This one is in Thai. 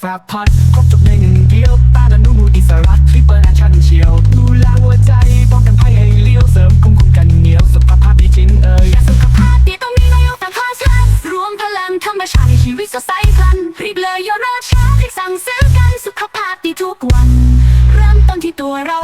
แฟบพัดครบจบในหนึ่งเดียวต้านอนุมูลอิสระทริปเปอร์แอคชันเชียวดูแลหัวใจป้องกันภัยให้เลี้ยวเสริมคุ้มคุ้มกันเหนียวสุขภาพดีจริงเอ่ยสุขภาพดีต้องมีนายกตามภาชาติรวมพลังธรรมชาติให้ชีวิตสดใสพลันรีบเลยอย่ารอช้ารีบสั่งซื้อกันสุขภาพดีทุกวัน เริ่มต้นที่ตัวเรา